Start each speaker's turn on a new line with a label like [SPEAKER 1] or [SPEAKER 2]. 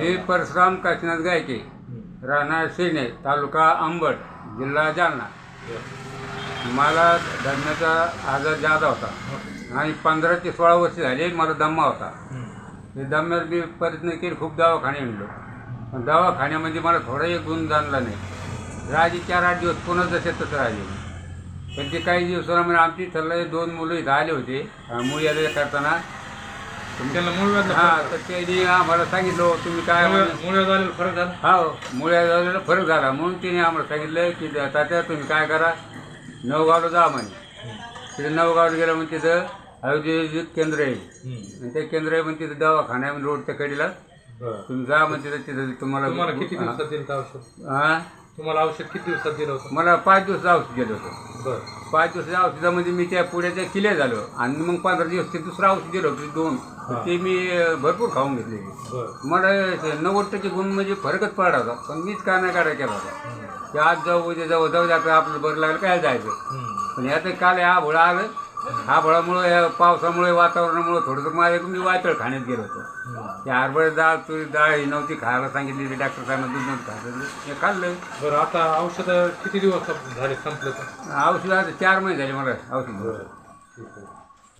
[SPEAKER 1] मी परशुराम काशीनाथ गायके राहणार शेणे तालुका अंबड जिल्हा जालना. मला धम्म्याचा आजार जादा होता. आणि पंधरा ते सोळा वर्ष झाले मला दम्मा होता. ते दम्यात मी प्रयत्न केले खूप दवाखाने आणलो पण दवाखान्यामध्ये म्हणजे मला थोडाही गुण जाणला नाही. राजे चार आठ दिवस पुन्हा जसे तसं राहिले. पण ते काही दिवसामध्ये म्हणजे आमची ठरलं दोन मुलं इथं आले होते. मुली आले करताना
[SPEAKER 2] त्यांना मूळ व्याध
[SPEAKER 1] हा तर त्यांनी आम्हाला सांगितलं "हो, तुम्ही काय म्हणे?"
[SPEAKER 2] मूळ व्याध आलेला फरक झाला.
[SPEAKER 1] हो मुळ्या झालेला फरक झाला. म्हणून तिने आम्हाला सांगितलं की तात्या तुम्ही काय करा? नवगावला जा म्हणे. तिथे नवगावला गेलं म्हणजे तिथं आयुर्वेदिक केंद्र आहे. आणि ते केंद्र आहे म्हणजे तिथं दवाखाना आहे रोडच्या कडेला. तुम्ही जा म्हणजे तिथं तिथं तुम्हाला
[SPEAKER 2] तुम्हाला किती दिवसात दिलं होतं औषध?
[SPEAKER 1] हा?
[SPEAKER 2] तुम्हाला औषध किती दिवसात दिलं होतं?
[SPEAKER 1] मला पाच दिवस औषध गेलं होतं.
[SPEAKER 2] बरं.
[SPEAKER 1] पाच दिवसाच्या औषधामध्ये मी त्या पुढ्याच्या किल्ल्या झालो. आणि मग पंधरा दिवस ते दुसरं औषध दिलं होतं दोन. ते मी भरपूर खाऊन घेतले. मला नव्वद टक्के गुण म्हणजे फरकच पडला होता. पण मीच काय नाही काढा केला होता की आज जाऊ उद्या जाऊ जाऊ आता आपलं बरं लागलं काय जायचं. पण यात काल हा भोळा आलं हा भोळामुळे या पावसामुळे वातावरणामुळे थोडंसं माझ्या मी वायतळ खाण्यात गेलो होतो. ते हरभरा डाळ तुरी डाळ ही नव्हती खायला सांगितली ते डॉक्टर साहेबांना दूध नव्हतं खायचं हे खाल्लं.
[SPEAKER 2] बरं आता औषध किती दिवस झाले संपले तर?
[SPEAKER 1] औषध आता चार महिने झाले मला औषध